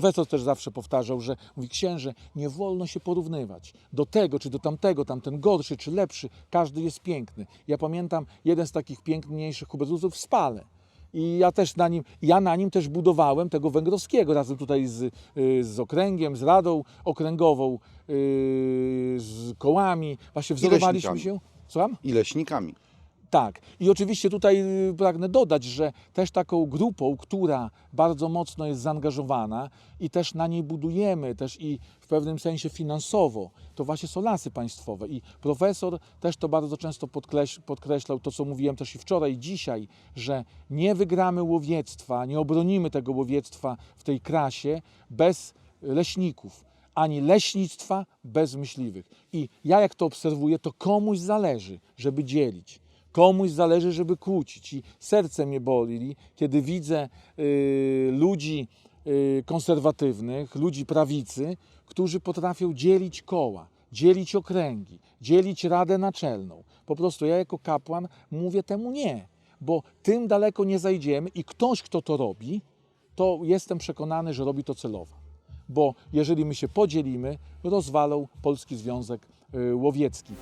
profesor też zawsze powtarzał, że mówi księże, nie wolno się porównywać do tego czy do tamtego, tamten gorszy czy lepszy, każdy jest piękny. Ja pamiętam jeden z takich piękniejszych kubezusów w Spale. I ja też na nim, ja na nim też budowałem tego węgrowskiego razem tutaj z, y, z okręgiem, z radą okręgową, y, z kołami. Właśnie wzorowaliśmy się. Słucham? I leśnikami. Tak. I oczywiście tutaj y, pragnę dodać, że też taką grupą, która bardzo mocno jest zaangażowana i też na niej budujemy, też i w pewnym sensie finansowo, to właśnie są lasy państwowe. I profesor też to bardzo często podkreś- podkreślał, to co mówiłem też i wczoraj, i dzisiaj, że nie wygramy łowiectwa, nie obronimy tego łowiectwa w tej krasie bez leśników ani leśnictwa bez myśliwych. I ja jak to obserwuję, to komuś zależy, żeby dzielić. Komuś zależy, żeby kłócić. I serce mnie boli, kiedy widzę y, ludzi y, konserwatywnych, ludzi prawicy, którzy potrafią dzielić koła, dzielić okręgi, dzielić radę naczelną. Po prostu ja jako kapłan mówię temu nie, bo tym daleko nie zajdziemy i ktoś, kto to robi, to jestem przekonany, że robi to celowo. Bo jeżeli my się podzielimy, rozwalą Polski Związek y, Łowiecki.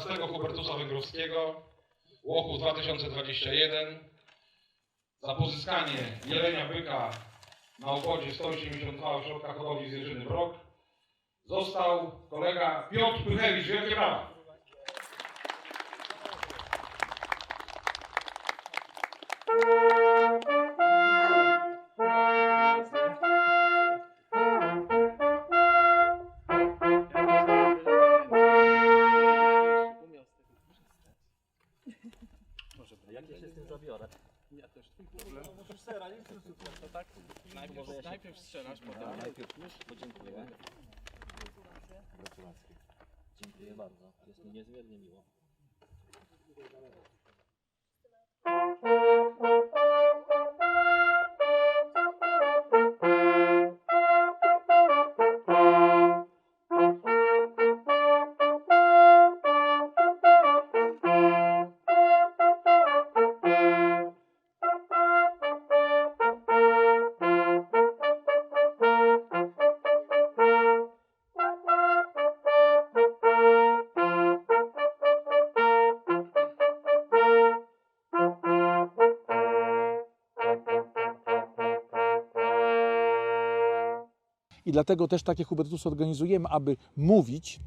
13 Hubertusa Węgrowskiego, Łochu 2021, za pozyskanie jelenia byka na obwodzie 182 ośrodka hodowli zwierzyny Brok, został kolega Piotr Pychewicz. Wielkie brawa! Bardzo. Jest dlatego też takie Hubertusy organizujemy, aby mówić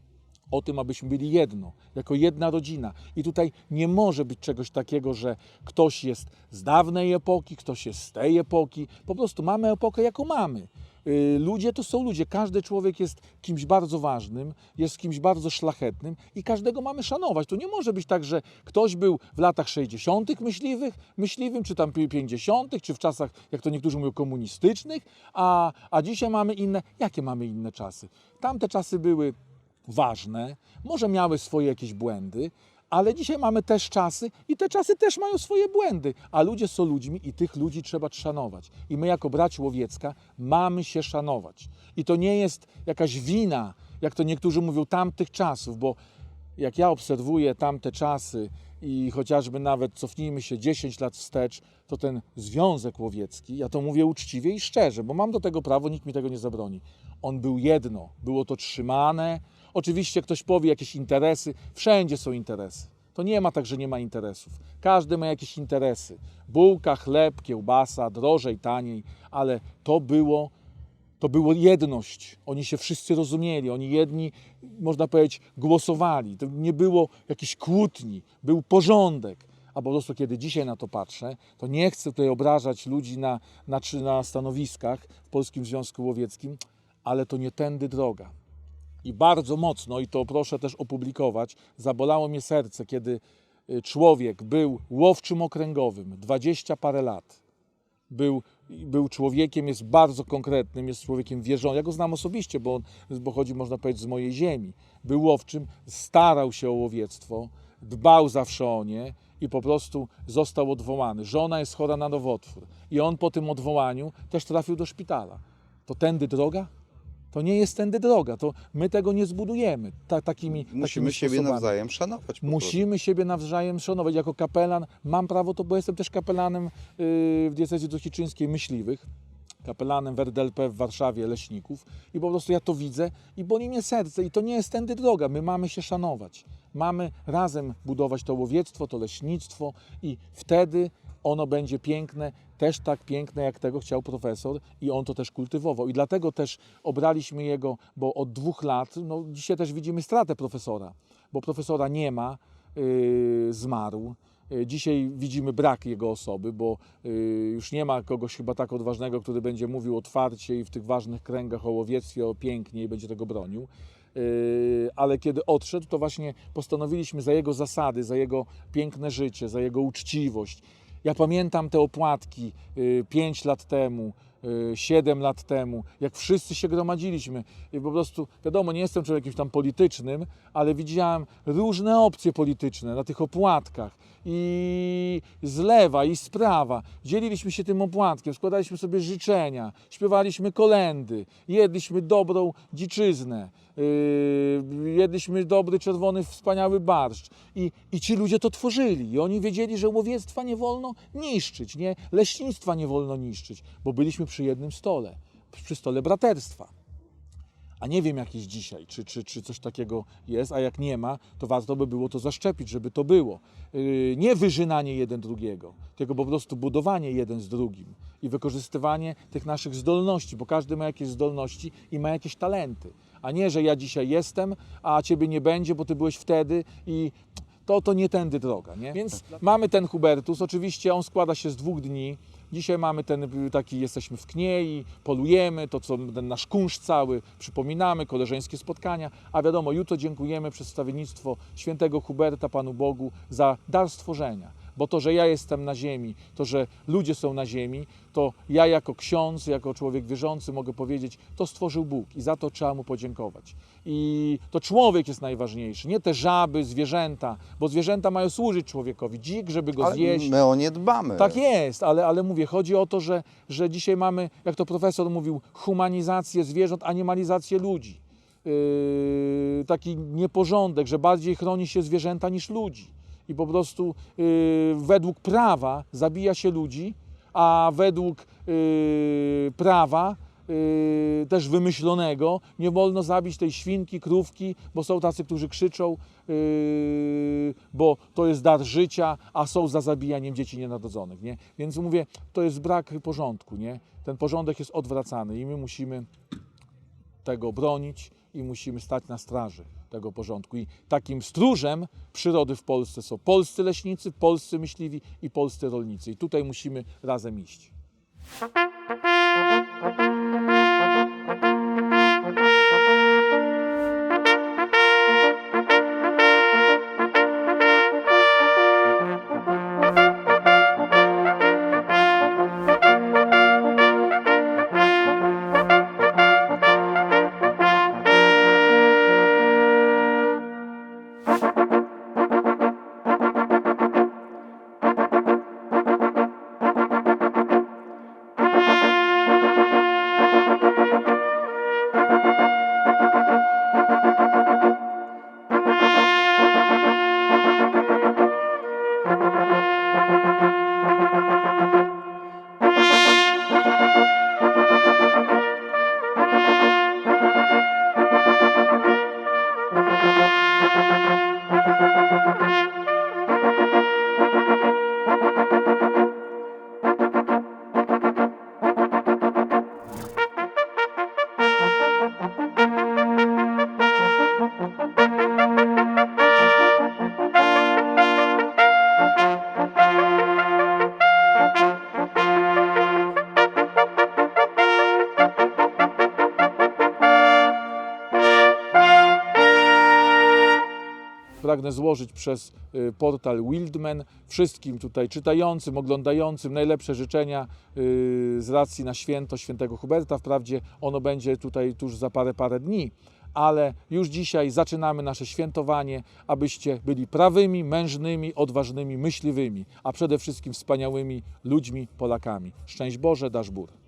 o tym, abyśmy byli jedno, jako jedna rodzina. I tutaj nie może być czegoś takiego, że ktoś jest z dawnej epoki, ktoś jest z tej epoki. Po prostu mamy epokę, jaką mamy. Y, Ludzie to są ludzie. Każdy człowiek jest kimś bardzo ważnym, jest kimś bardzo szlachetnym i każdego mamy szanować. To nie może być tak, że ktoś był w latach 60. myśliwych, myśliwym, czy tam 50., czy w czasach, jak to niektórzy mówią, komunistycznych, a, a dzisiaj mamy inne. Jakie mamy inne czasy? Tamte czasy były ważne, może miały swoje jakieś błędy, ale dzisiaj mamy też czasy i te czasy też mają swoje błędy, a ludzie są ludźmi i tych ludzi trzeba szanować. I my jako braci Łowiecka mamy się szanować. I to nie jest jakaś wina, jak to niektórzy mówią, tamtych czasów, bo jak ja obserwuję tamte czasy i chociażby nawet cofnijmy się 10 lat wstecz, to ten Związek Łowiecki, ja to mówię uczciwie i szczerze, bo mam do tego prawo, nikt mi tego nie zabroni. On był jedno, było to trzymane. Oczywiście ktoś powie jakieś interesy, wszędzie są interesy. To nie ma tak, że nie ma interesów. Każdy ma jakieś interesy. Bułka, chleb, kiełbasa, drożej, taniej, ale to było to było jedność. Oni się wszyscy rozumieli, oni jedni, można powiedzieć, głosowali. To nie było jakichś kłótni, był porządek. A po prostu, kiedy dzisiaj na to patrzę, to nie chcę tutaj obrażać ludzi na, na, na stanowiskach w Polskim Związku Łowieckim, ale to nie tędy droga. I bardzo mocno, i to proszę też opublikować, zabolało mnie serce, kiedy y, człowiek był łowczym okręgowym, 20 parę lat był, był człowiekiem, jest bardzo konkretnym, jest człowiekiem wierzącym. Ja go znam osobiście, bo on pochodzi, można powiedzieć, z mojej ziemi. Był łowczym, starał się o łowiectwo, dbał zawsze o nie i po prostu został odwołany. Żona jest chora na nowotwór i on po tym odwołaniu też trafił do szpitala. To tędy droga? To nie jest tędy droga, to my tego nie zbudujemy ta, takimi Musimy takimi siebie sposobami. nawzajem szanować. po. Musimy siebie nawzajem szanować. Jako kapelan mam prawo to, bo jestem też kapelanem yy, w diecezji dochiczyńskiej myśliwych, kapelanem w RDLP w Warszawie leśników i po prostu ja to widzę i boli mnie serce i to nie jest tędy droga. My mamy się szanować. Mamy razem budować to łowiectwo, to leśnictwo i wtedy ono będzie piękne, też tak piękne, jak tego chciał profesor i on to też kultywował. I dlatego też obraliśmy jego, bo od dwóch lat, no dzisiaj też widzimy stratę profesora, bo profesora nie ma, yy, zmarł. Yy, Dzisiaj widzimy brak jego osoby, bo yy, już nie ma kogoś chyba tak odważnego, który będzie mówił otwarcie i w tych ważnych kręgach o łowiectwie, o pięknie i będzie tego bronił. Yy, ale kiedy odszedł, to właśnie postanowiliśmy za jego zasady, za jego piękne życie, za jego uczciwość. Ja pamiętam te opłatki 5 lat temu, 7 lat temu, jak wszyscy się gromadziliśmy. I po prostu, wiadomo, nie jestem człowiekiem tam politycznym, ale widziałem różne opcje polityczne na tych opłatkach. I z lewa, i z prawa. Dzieliliśmy się tym opłatkiem, składaliśmy sobie życzenia, śpiewaliśmy kolendy, jedliśmy dobrą dziczyznę, yy, jedliśmy dobry, czerwony, wspaniały barszcz. I, I ci ludzie to tworzyli. I oni wiedzieli, że łowiectwa nie wolno niszczyć, nie? leśnictwa nie wolno niszczyć, bo byliśmy przy jednym stole, przy stole braterstwa. A nie wiem, jak jest dzisiaj, czy, czy, czy coś takiego jest, a jak nie ma, to warto by było to zaszczepić, żeby to było. Yy, Nie wyżynanie jeden drugiego, tylko po prostu budowanie jeden z drugim i wykorzystywanie tych naszych zdolności, bo każdy ma jakieś zdolności i ma jakieś talenty. A nie, że ja dzisiaj jestem, a ciebie nie będzie, bo ty byłeś wtedy i to, to nie tędy droga. Nie? Więc mamy ten Hubertus, oczywiście on składa się z dwóch dni. Dzisiaj mamy ten y, taki, jesteśmy w Kniei, polujemy, to co ten nasz kunsz cały, przypominamy, koleżeńskie spotkania, a wiadomo, jutro dziękujemy przedstawiennictwo świętego Huberta Panu Bogu za dar stworzenia, Bo to, że ja jestem na ziemi, to, że ludzie są na ziemi, to ja jako ksiądz, jako człowiek wierzący mogę powiedzieć, to stworzył Bóg i za to trzeba mu podziękować. I to człowiek jest najważniejszy, nie te żaby, zwierzęta, bo zwierzęta mają służyć człowiekowi. Dzik, żeby go Ale zjeść. my o nie dbamy. Tak jest, ale, ale mówię, chodzi o to, że, że dzisiaj mamy, jak to profesor mówił, humanizację zwierząt, animalizację ludzi. Yy, taki nieporządek, że bardziej chroni się zwierzęta niż ludzi. I po prostu yy, według prawa zabija się ludzi, a według yy, prawa yy, też wymyślonego nie wolno zabić tej świnki, krówki, bo są tacy, którzy krzyczą, bo to jest dar życia, a są za zabijaniem dzieci nienarodzonych. Nie? Więc mówię, to jest brak porządku. Nie? Ten porządek jest odwracany i my musimy tego bronić i musimy stać na straży tego porządku. I takim stróżem przyrody w Polsce są polscy leśnicy, polscy myśliwi i polscy rolnicy. I tutaj musimy razem iść. Pragnę złożyć przez y, portal Wildman wszystkim tutaj czytającym, oglądającym najlepsze życzenia y, z racji na święto świętego Huberta. Wprawdzie ono będzie tutaj tuż za parę, parę dni, ale już dzisiaj zaczynamy nasze świętowanie, abyście byli prawymi, mężnymi, odważnymi, myśliwymi, a przede wszystkim wspaniałymi ludźmi, Polakami. Szczęść Boże, dasz Bór.